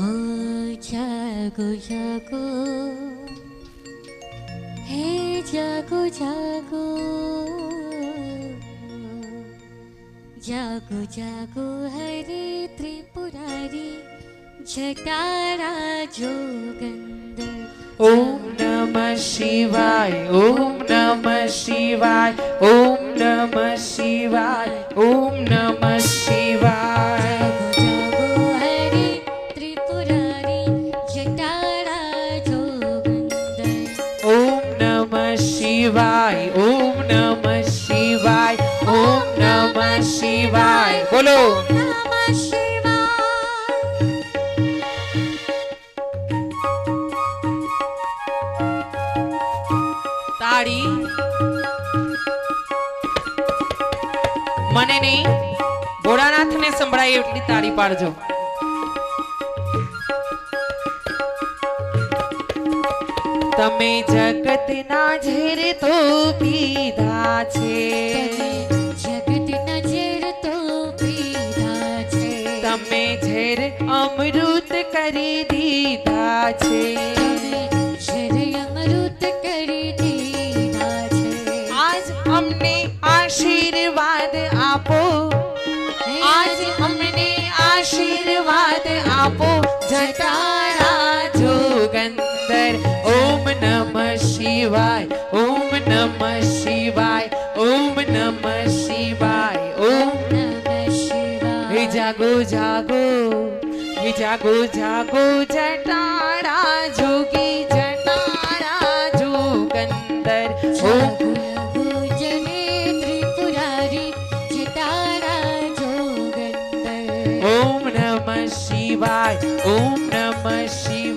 ॐ जग जगो हे जगु जगो जग जगो हरि त्रिपुरारी जगारा जोग ॐ नम शिवाय ॐ नम शिवाय ॐ नम शिवाय ॐ नम શિવાય, ઓમ નમ શિવાય, ઓમ નમ શિવાય. બોલો. તાળી. મને નહીં, ભોળાનાથને સંભળાય એટલી તાળી પાડજો. તમે જગતના ઝેર તો પીધા છે જગતના ઝેર તો પીધા છે તમે ઝેર અમૃત કરી દીધા છે તમે ઝેર અમૃત કરી દીધા છે આજ અમને આશીર્વાદ આપો આજ અમને આશીર્વાદ આપો જટારા જોગંદર शिवाय। ओम नमः शिवाय ओम नमः शिवाय ओम नमः शिवाय। जागो जागो हे जागो जागो जटारा जोगी जटारा जोगंदर ओम ओम नमः शिवाय ओम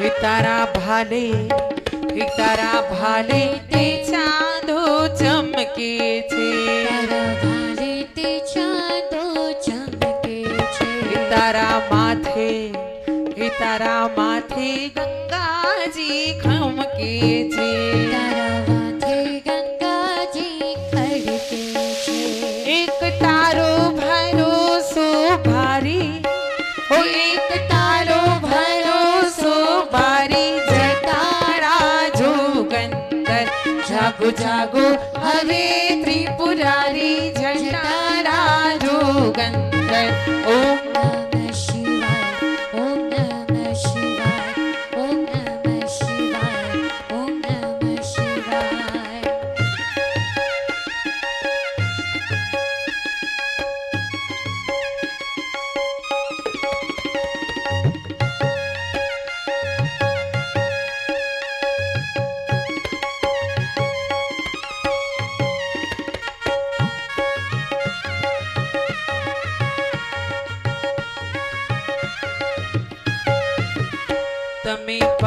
तारा भाले तारा भाले ते चांदो चमके छे तारा माथे तारा माथे गंगा जी खमके छे एक तारो भरो सो भारी ओ एक तारो जागो हरे त्रिपुरारी झंडारा जो गंधर्व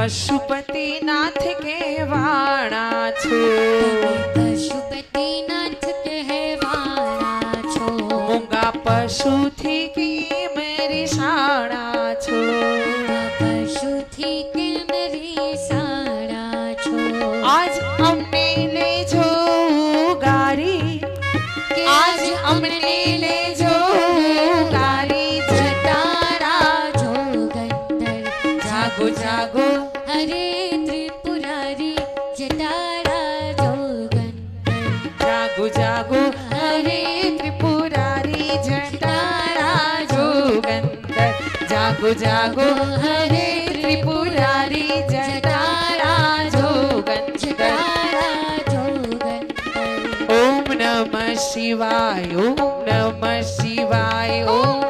પશુપતિનાથ કહેવાણા છો પશુપતિનાથ કહેવાના છો મૂંગા પશુથી जागो। हरे त्रिपुरारी जटारा जोगन। जागो जागो। हरे त्रिपुरारी जटारा जोगन। जागो जागो। हरे त्रिपुरारी जटारा जोगन। जटारा जोगन। ओम नमः शिवाय ओम नमः शिवाय ओम